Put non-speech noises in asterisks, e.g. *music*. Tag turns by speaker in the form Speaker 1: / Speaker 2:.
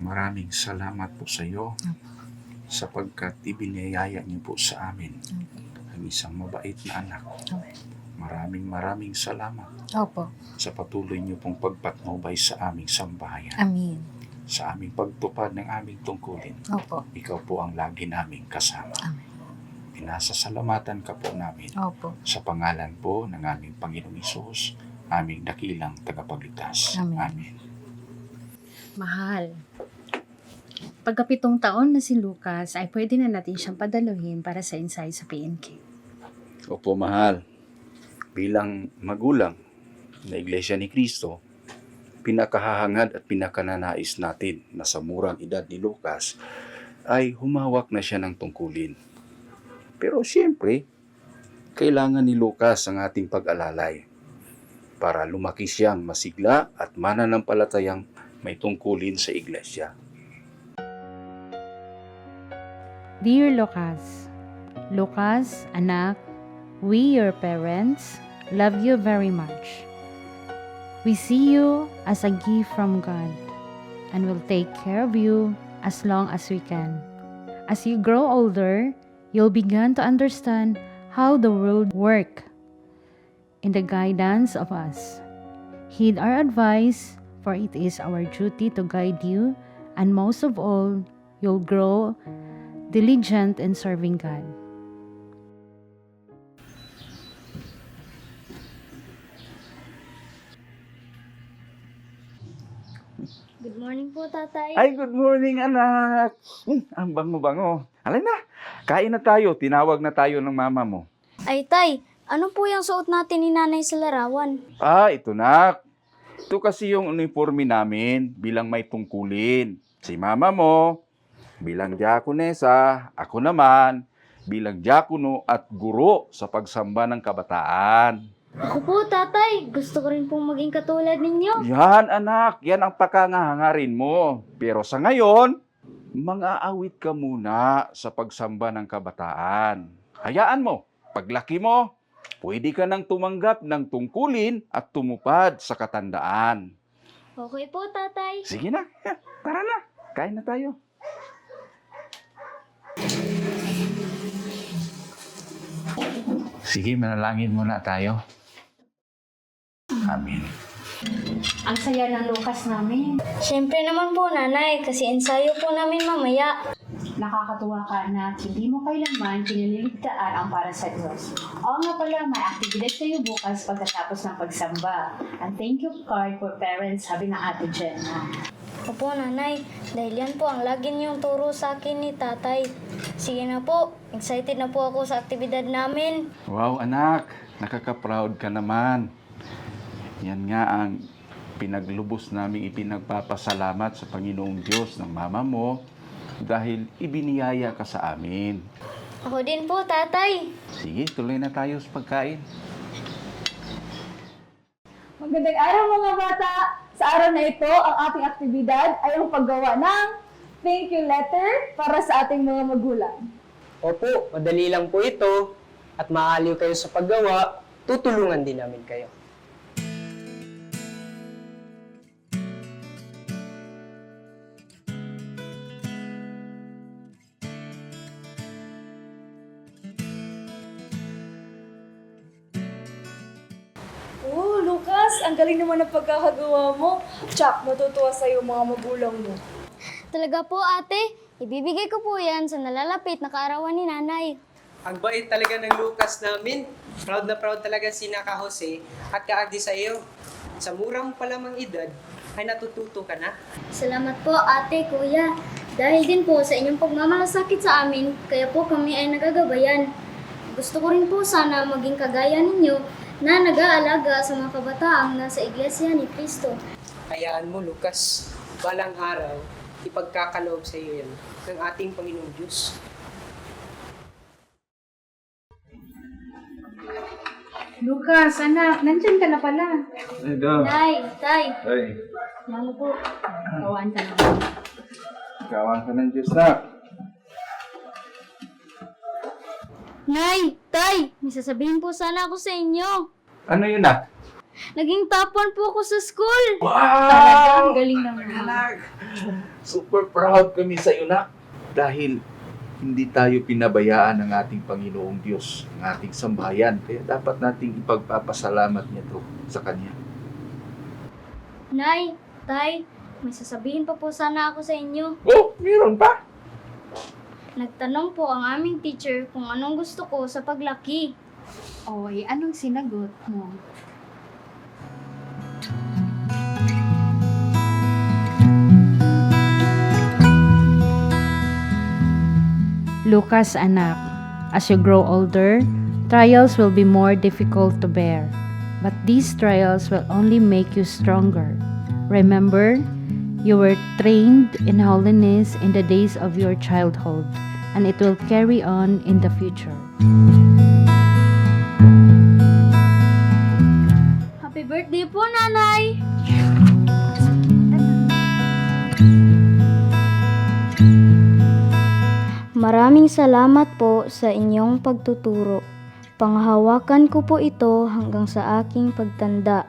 Speaker 1: Maraming salamat po sa iyo sapagkat ibiniyaya niyo po sa amin ang isang mabait na anak. Maraming maraming salamat
Speaker 2: Opo.
Speaker 1: sa patuloy niyo pong pagpatnubay sa aming sambahayan,
Speaker 2: Amin.
Speaker 1: sa aming pagtupad ng aming tungkulin.
Speaker 2: Opo.
Speaker 1: Ikaw po ang lagi naming kasama.
Speaker 2: Amen.
Speaker 1: Pinasasalamatan ka po namin
Speaker 2: Opo.
Speaker 1: sa pangalan po ng aming Panginoong Isus, aming dakilang tagapagligtas.
Speaker 2: Amen.
Speaker 1: Amen.
Speaker 3: Mahal. Pagkapitong taon na si Lucas ay pwede na natin siyang padaluhin para sa ensayo sa PNK.
Speaker 1: Opo, mahal. Bilang magulang na Iglesia ni Cristo, pinakahahangad at pinakananais natin na sa murang edad ni Lucas ay humawak na siya ng tungkulin. Pero siyempre, kailangan ni Lucas ang ating pag-alalay para lumaki siyang masigla at mananampalatayang may tungkulin sa Iglesia.
Speaker 3: Dear Lucas, Lucas, anak, we, your parents, love you very much. We see you as a gift from God and will take care of you as long as we can. As you grow older, you'll begin to understand how the world works in the guidance of us. Heed our advice, for it is our duty to guide you, and most of all, you'll grow diligent in serving God.
Speaker 4: Good morning po, tatay.
Speaker 1: Ay, good morning, anak. Hmm, ang bango-bango. Alay na, kain na tayo. Tinawag na tayo ng mama mo.
Speaker 4: Ay, tay, ano po yung suot natin ni nanay sa larawan?
Speaker 1: Ah, ito na. Ito kasi yung uniforme namin bilang may tungkulin. Si mama mo, bilang diakonesa, ako naman, bilang diakono at guro sa pagsamba ng kabataan.
Speaker 4: Ako po, tatay. Gusto ko rin pong maging katulad ninyo.
Speaker 1: Yan, anak. Yan ang pakangahangarin mo. Pero sa ngayon, mga awit ka muna sa pagsamba ng kabataan. Hayaan mo, paglaki mo, pwede ka nang tumanggap ng tungkulin at tumupad sa katandaan.
Speaker 4: Okay po, tatay.
Speaker 1: Sige na, *laughs* tara na, kain na tayo. Sige, manalangin muna tayo. Amen.
Speaker 3: Ang saya ng Lucas namin.
Speaker 4: Siyempre naman po, nanay, kasi ensayo po namin mamaya.
Speaker 3: Nakakatuwa ka na hindi mo kailanman pinaniligtaan ang para sa Diyos. Oo nga pala, may aktibidad kayo bukas pagkatapos ng pagsamba. And thank you card for parents, sabi ng ate Jenna.
Speaker 4: Opo, nanay. Dahil yan po ang lagi niyong turo sa akin ni tatay. Sige na po. Excited na po ako sa aktibidad namin.
Speaker 1: Wow, anak, nakaka-proud ka naman. Yan nga ang pinaglubos naming ipinagpapasalamat sa Panginoong Diyos ng mama mo dahil ibiniyaya ka sa amin.
Speaker 4: Ako din po, tatay.
Speaker 1: Sige, tuloy na tayo sa pagkain.
Speaker 5: Magandang araw mga bata! Sa araw na ito, ang ating aktibidad ay ang paggawa ng thank you letter para sa ating mga magulang.
Speaker 6: Opo, madali lang po ito. At maaliw kayo sa paggawa, tutulungan din namin kayo.
Speaker 5: Ang galing naman ng pagkakagawa mo. Chak, matutuwa sa'yo mga magulang mo.
Speaker 4: Talaga po, ate. Ibibigay ko po yan sa nalalapit na kaarawan ni nanay.
Speaker 6: Ang bait talaga ng Lucas namin. Proud na proud talaga si Naka Jose at kaagdi sa iyo. Sa murang pa lamang edad, ay natututo ka na.
Speaker 4: Salamat po, ate, kuya. Dahil din po sa inyong pagmamalasakit sa amin, kaya po kami ay nagagabayan. Gusto ko rin po sana maging kagaya ninyo na nag-aalaga sa mga kabataang nasa iglesia ni Kristo.
Speaker 6: Hayaan mo, Lucas. Balang araw, ipagkakaloob sa iyo yan ng ating Panginoong Diyos.
Speaker 3: Lucas, anak, nandyan ka na pala.
Speaker 4: Nay, tay,
Speaker 1: Ay,
Speaker 4: ano po?
Speaker 3: Kawaan ka na.
Speaker 1: gawan ka ng Diyos na.
Speaker 4: Nay, tay, may sasabihin po sana ako sa inyo.
Speaker 1: Ano yun na?
Speaker 4: Naging top 1 po ako sa school.
Speaker 3: Talagang galing naman.
Speaker 1: Anak, super proud kami sa iyo, nak. Dahil hindi tayo pinabayaan ng ating Panginoong Diyos, ng ating sambahayan. Kaya dapat nating ipagpapasalamat niya to sa Kanya.
Speaker 4: Nay, tay, may sasabihin pa po sana ako sa inyo.
Speaker 1: Oh, meron pa?
Speaker 4: Nagtanong po ang aming teacher kung anong gusto ko sa paglaki.
Speaker 3: Oy, anong sinagot mo? Lucas anak, as you grow older, trials will be more difficult to bear. But these trials will only make you stronger. Remember, you were trained in holiness in the days of your childhood, and it will carry on in the future.
Speaker 4: Happy birthday po, nanay! Maraming salamat po sa inyong pagtuturo. Panghawakan ko po ito hanggang sa aking pagtanda.